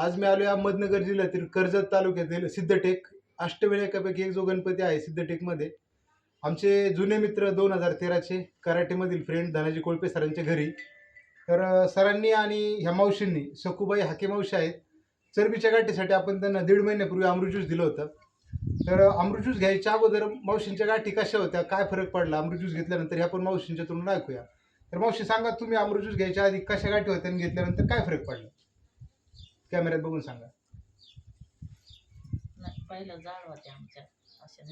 आज मी आलो या अहमदनगर जिल्ह्यातील कर्जत तालुक्यातील सिद्धटेक. अष्टविनायकापैकी एक जो गणपती आहे सिद्धटेकमध्ये. आमचे जुने मित्र दोन हजार तेराचे कराटेमधील फ्रेंड धनाजी कोळपे सरांच्या घरी. तर सरांनी आणि ह्या मावशींनी सखूबाई हाके मावशी आहेत. चरबीच्या गाठीसाठी आपण त्यांना दीड महिन्यापूर्वी अमृत ज्यूस दिलं होतं. तर अं, अमृत ज्यूस घ्यायच्या अगोदर मावशींच्या गाठी कशा होत्या काय फरक पडला अमृत ज्यूस घेतल्यानंतर ह्या पण मावशींच्या तोंडून ऐकूया. तर मावशी सांगा तुम्ही अमृत ज्यूस घ्यायच्या आधी कशा गाठी होत्या आणि घेतल्यानंतर काय फरक पडला? कॅमेऱ्यात बघून सांगा. नाही पहिलं जाड होते आमच्या. असे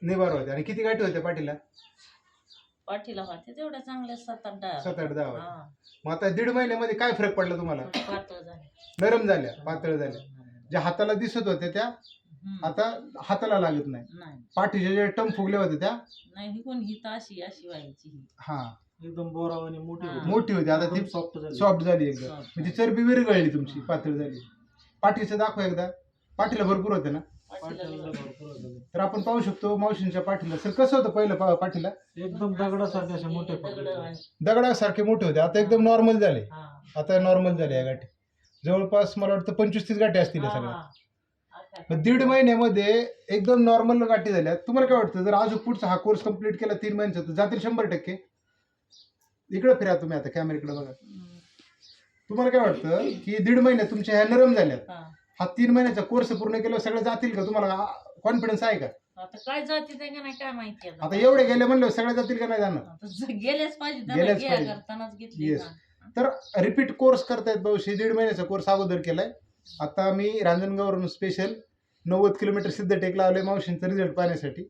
निबार होते. आणि किती गाठी होत्या पाठीला? पाठीला होते तेवढे चांगले सात आठ दहा. सात आठ दहा हा, मग आता दीड महिन्यामध्ये काय फरक पडला तुम्हाला? थोडे पातळ झाले. नरम झाल्या पातळ झाल्या. ज्या हाताला दिसत होत्या त्या हम्म. आता हाताला लागत नाही. नाही. पाठीच्या ज्या टम फुगल्या होत्या त्या? नाही ही कोण ही तर अशी अशी व्हायची ही. हा. एकदम बोरावानी मोठी. होती. मोठी होती. आता ती सॉफ्ट झाली. सॉफ्ट झाली एकदम. म्हणजे चरबी विरघळली तुमची. पातळ झाली. पाठीचं दाखवा एकदा. पाठीला भरपूर होते ना? पाठीला. भरपूर. तर आपण पाहू शकतो मावशींच्या पाठीला सर कसं होतं पहिलं पा- पाठीला एकदम दगडासारखे असे मोठे दगडासारखे मोठे होते. आता एकदम नॉर्मल झाले. हा. आता नॉर्मल झाले या गाठी. जवळपास मला वाटतं पंचवीस तीस गाठी असतील या सगळ्या. मग दीड महिन्यामध्ये एकदम नॉर्मल गाठी झाल्या. तुम्हाला काय वाटतं? जर अजून पुढचा हा कोर्स कंप्लीट केला तीन महिन्याचा तर जातील शंभर टक्के? इकडे फिरा तुम्ही आता कॅमेऱ्याकडे बघा. तुम्हाला काय वाटतं की दीड महिन्यात तुमच्या ह्या नरम झाल्या हा. तीन महिन्याचा कोर्स पूर्ण केल्यावर सगळं जातील का तुम्हाला कॉन्फिडन्स आहे का आता काय जाती ते का नाही काय माहिती आता. आता एवढे गेले म्हणल्यावर सगळ्या जातील का नाही जाणार आता ज- गेलेच पाहिजे त्याला गेलेच घ्या पाहिजे. करतानाच घेतली Yes. ना. तर रिपीट कोर्स करतायत भाऊशी दीड महिन्याचा कोर्स अगोदर केलाय आता मी रांजणगाववरून स्पेशल नव्वद किलोमीटर सिद्ध टेकला आलोय मावशींचा रिझल्ट पाहण्यासाठी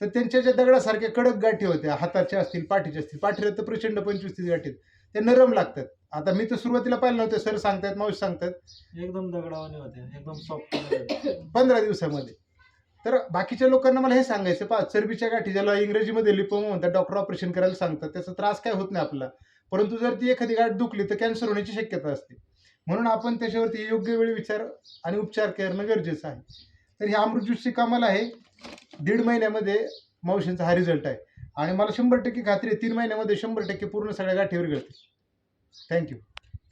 तर त्यांच्या ज्या दगडासारख्या कडक गाठी होत्या हाताच्या असतील पाठीच्या असतील पाठीला तर प्रचंड पंचवीस तीस गाठी. ते नरम लागतात. आता मी तर सुरुवातीला पाहिलं नव्हतं सर सांगतायत मावशी सांगतायत. एकदम दगडावानी होते एकदम सॉफ्ट पंधरा दिवसामध्ये. तर बाकीच्या लोकांना मला हे सांगायचं पहा चरबीच्या गाठी ज्याला इंग्रजीमध्ये लिपोमा म्हणतात डॉक्टर ऑपरेशन करायला सांगतात त्याचा त्रास काय होत नाही आपला परंतु जर ती एखादी गाठ दुखली तर कॅन्सर होण्याची शक्यता असते. म्हणून आपण त्याच्यावरती योग्य वेळी विचार आणि उपचार करणं गरजेचं आहे. तर ही अमृत ज्यूसची कामाला आहे. दीड महिन्यामध्ये मावशींचा हा रिझल्ट आहे. आणि मला शंभर टक्के खात्री आहे तीन महिन्यामध्ये शंभर टक्के पूर्ण सगळ्या गाठीवर गळतील. थँक्यू